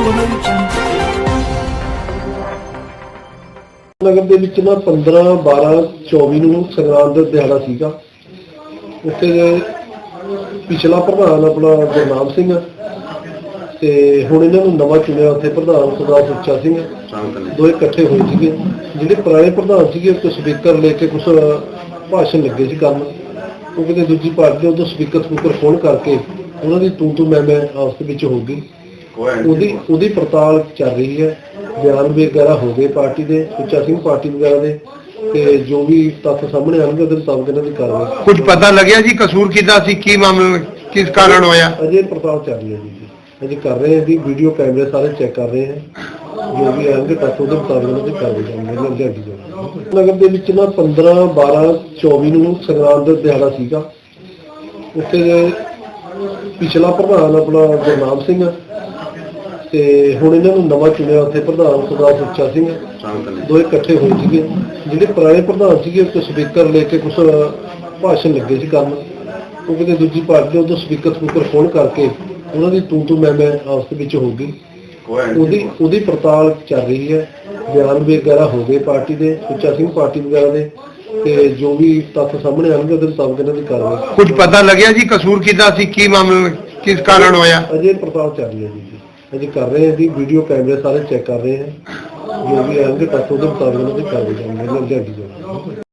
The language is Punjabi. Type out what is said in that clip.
Audio ਨਗਰ ਦੇ ਵਿੱਚ ਨਾ 15 12 24 ਨੂੰ ਸੰਗਰਾਂਦ ਦਾ ਦਿਹਾੜਾ ਸੀਗਾ। ਉੱਥੇ ਪਿਛਲਾ ਪ੍ਰਧਾਨ ਆਪਣਾ ਗੁਰਨਾਮ ਸਿੰਘ ਤੇ ਹੁਣ ਇਹਨਾਂ ਨੂੰ ਨਵਾਂ ਚੁਣਿਆ ਉੱਥੇ ਪ੍ਰਧਾਨ ਸਰਦਾਰ ਸੁੱਚਾ ਸਿੰਘ ਦੋਏ ਇਕੱਠੇ ਹੋਏ ਸੀਗੇ। ਜਿਹੜੇ ਪੁਰਾਣੇ ਪ੍ਰਧਾਨ ਸੀਗੇ ਕੁਝ ਸਪੀਕਰ ਲੈ ਕੇ ਕੁਝ ਭਾਸ਼ਣ ਲੱਗੇ ਸੀ ਕਰਨ ਉਹ ਕਿਤੇ ਦੂਜੀ ਪਾਰਟੀ ਦੇ ਉਦੋਂ ਸਪੀਕਰ ਸਪੀਕਰ ਫੋਨ ਕਰਕੇ ਉਹਨਾਂ ਦੀ ਤੂੰ ਤੂੰ ਮੈਂ ਮੈਂ ਆਪਸ ਵਿੱਚ ਹੋ ਗਈ। ਉਹਦੀ ਉਹਦੀ ਪੜਤਾਲ ਚੱਲ ਰਹੀ ਹੈ। ਬਿਆਨ ਵਗੈਰਾ ਹੋ ਗਏ ਪਾਰਟੀ ਦੇ ਸੁੱਚਾ ਸਿੰਘ ਪਾਰਟੀ ਵਗੈਰਾ ਦੇ ਤੇ ਜੋ ਵੀ ਤੱਥ ਸਾਹਮਣੇ ਆਉਣਗੇ ਉਹਦੇ ਮੁਤਾਬਕ ਇਹਨਾਂ ਦੀ ਕਾਰਵਾਈ ਕੁਝ ਪਤਾ ਲੱਗਿਆ ਜੀ ਕਸੂਰ ਕਿੱਦਾਂ ਸੀ ਕੀ ਮਾਮਲਾ ਕਿਸ ਕਾਰਨ ਹੋਇਆ? ਅਜੇ ਪੜਤਾਲ ਚੱਲ ਰਹੀ ਹੈ ਜੀ। ਅਜੇ ਕਰ ਰਹੇ ਹਾਂ ਜੀ ਵੀਡੀਓ ਕੈਮਰੇ ਸਾਰੇ ਚੈੱਕ ਕਰ ਰਹੇ ਹਾਂ। ਜੋ ਵੀ ਆਉਣਗੇ ਤੱਥ ਉਹਦੇ ਮੁਤਾਬਕ ਉਹਨਾਂ ਦੀ ਕਾਰਵਾਈ ਇਹਨਾਂ ਦੀ ਅੱਗੇ ਜਾਊਗੀ। ਨਗਰ ਦੇ ਵਿੱਚ ਨਾ 15 12 24 ਨੂੰ ਸੰਗਰਾਂਦ ਦਾ ਦਿਹਾੜਾ ਸੀਗਾ। ਉੱਥੇ ਪਿਛਲਾ ਪ੍ਰਧਾਨ ਆਪਣਾ ਗੁਰਨਾਮ ਸਿੰਘ ਤੇ ਹੁਣ ਇਹਨਾਂ ਨੂੰ ਨਵਾਂ ਚੁਣਿਆ ਉੱਥੇ ਪ੍ਰਧਾਨ ਸਰਦਾਰ ਸੁੱਚਾ ਸਿੰਘ। ਦੋਏ ਇਕੱਠੇ ਹੋਏ ਸੀਗੇ। ਜਿਹੜੇ ਪੁਰਾਣੇ ਪ੍ਰਧਾਨ ਸੀਗੇ ਕੁਝ ਸਪੀਕਰ ਲੈ ਕੇ ਕੁਝ ਭਾਸ਼ਣ ਲੱਗੇ ਸੀ ਕਰਨ ਉਹ ਕਿਤੇ ਦੂਜੀ ਪਾਰਟੀ ਦੇ ਉਦੋਂ ਸਪੀਕਰ ਸਪੀਕਰ ਫੋਨ ਕਰਕੇ ਉਹਨਾਂ ਦੀ ਤੂੰ ਤੂੰ ਮੈਂ ਮੈਂ ਆਪਸ ਦੇ ਵਿੱਚ ਹੋ ਗਈ। ਉਹਦੀ ਉਹਦੀ ਪੜਤਾਲ ਚੱਲ ਰਹੀ ਹੈ। ਬਿਆਨ ਵਗੈਰਾ ਹੋ ਗਏ ਪਾਰਟੀ ਦੇ ਸੁੱਚਾ ਸਿੰਘ ਪਾਰਟੀ ਵਗੈਰਾ ਦੇ। ਤੇ ਜੋ ਵੀ ਤੱਥ ਸਾਹਮਣੇ ਆਉਣਗੇ ਉਹਦੇ ਮੁਤਾਬਕ ਇਹਨਾਂ ਦੀ ਕਾਰਵਾਈ ਕੁਝ ਪਤਾ ਲੱਗਿਆ ਜੀ ਕਸੂਰ ਕਿੱਦਾਂ ਸੀ ਕੀ ਮਾਮਲਾ ਕਿਸ ਕਾਰਨ ਹੋਇਆ? ਅਜੇ ਪੜਤਾਲ ਚੱਲ ਰਹੀ ਹੈ ਜੀ। ਅਜੇ ਕਰ ਰਹੇ ਹਾਂ ਜੀ ਵੀਡੀਓ ਕੈਮਰੇ ਸਾਰੇ ਚੈੱਕ ਕਰ ਰਹੇ ਹਾਂ। ਜੋ ਵੀ ਆਉਣਗੇ ਤੱਥ ਉਹਦੇ ਮੁਤਾਬਕ ਉਹਨਾਂ ਦੀ ਕਾਰਵਾਈ ਕਰਾਂਗੇ ਇਹਨਾਂ ਦੀ ਅੱਗੇ